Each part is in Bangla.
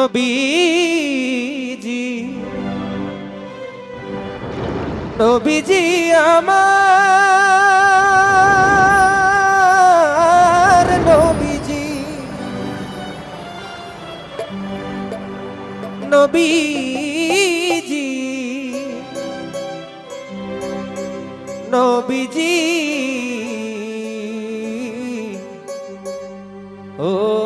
নবীজি। নবীজি আমার নবীজি। নবীজি। নবীজি। ও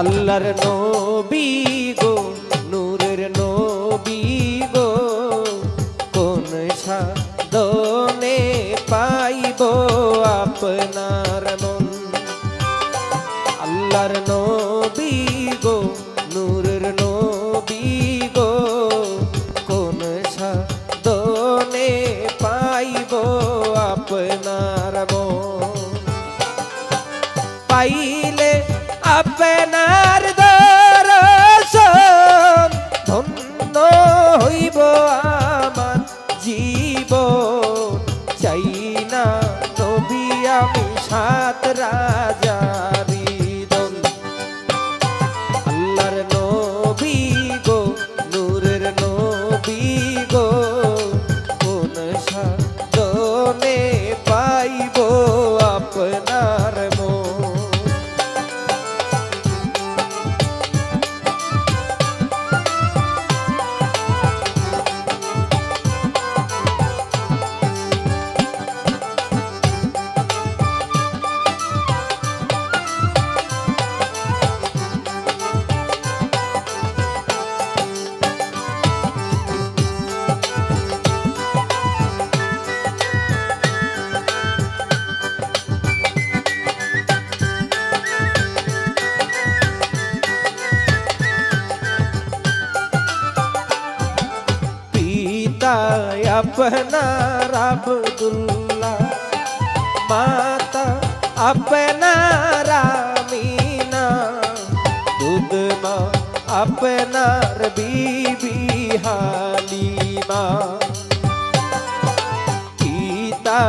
আল্লাহর নবী গো, নূরের নবী গো, কোন সাধনে পাইব আপনার মন? আল্লাহর নবী গো নূরের সাধনে আপনার আবদুল্লাহ মাতা আপনার আমিনা দুধ মা আপনার বিবি হালিমা পিতা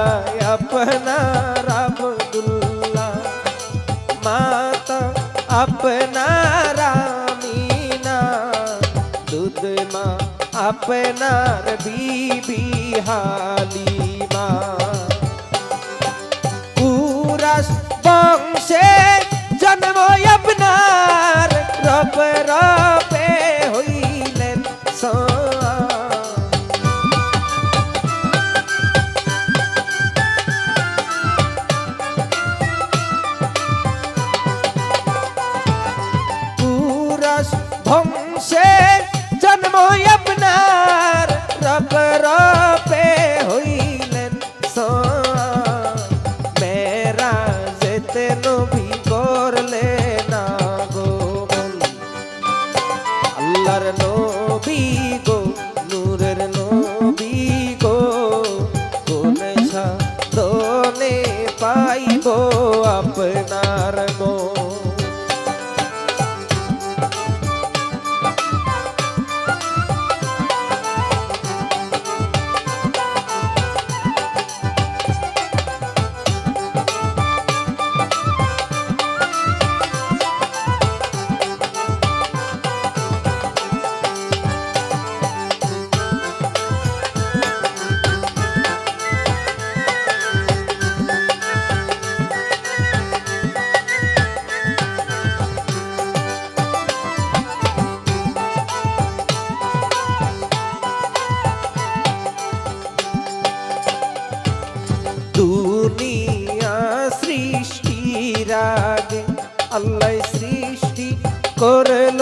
আপনার আবদুল্লাহ মাতা আপনার আপনার বিবি হালিমা আল্লাহর নবী গো। আগে আল্লাহ সৃষ্টি করল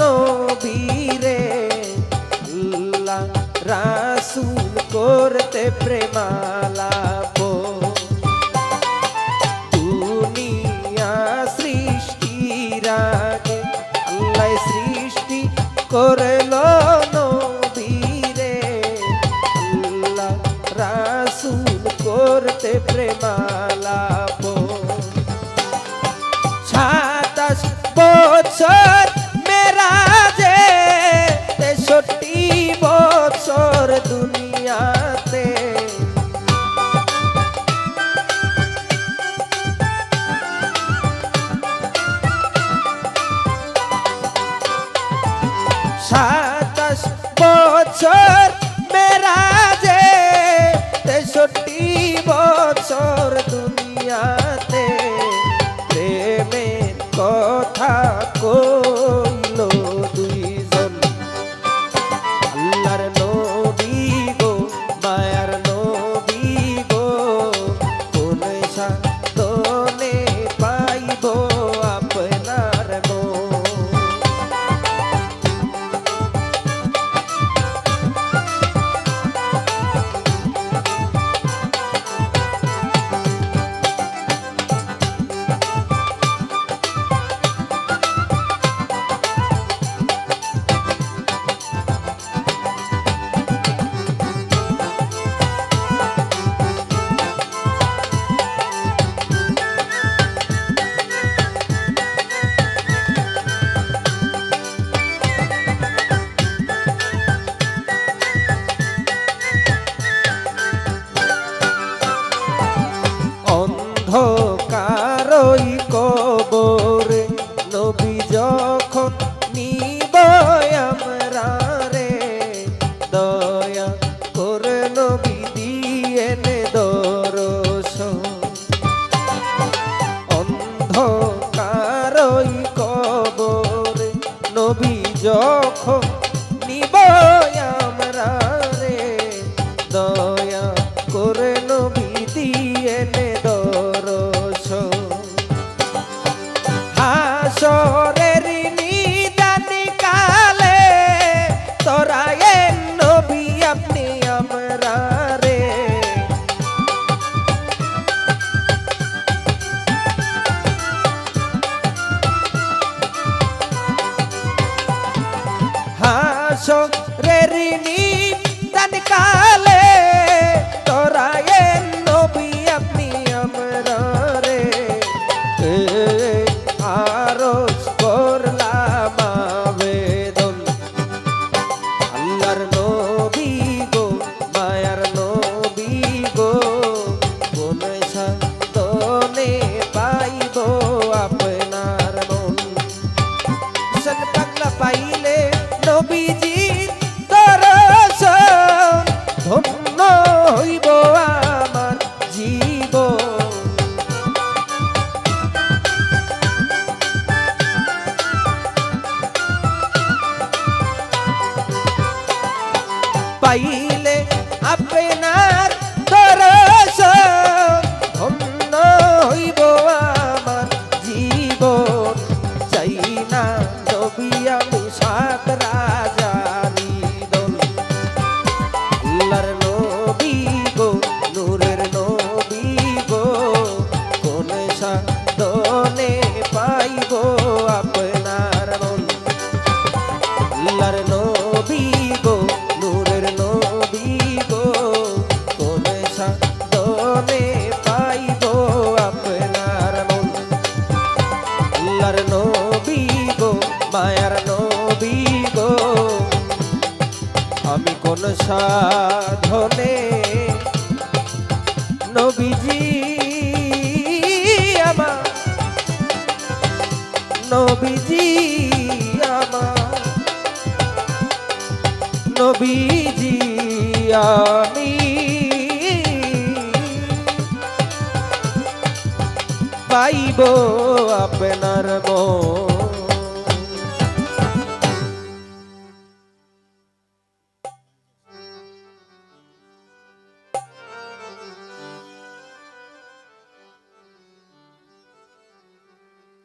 নবীরে। আল্লাহ রাসুল করতে প্রেমালা দুনিয়া সৃষ্টি রাগে সৃষ্টি করল দুনিয়া হাসরের নিদানি কালে তোরা এ নবী আপনি আমরা রে। কালে আল্লাহর নবী গো, নূরের নবী গো, কোনে সাদনে পাইব আপনার মন? আল্লাহর নবী গো, মায়ার নবী গো, আমি কোন সাধনে নবীজি আমা নবীজি নবীজি আমি পাইব আপনার মন।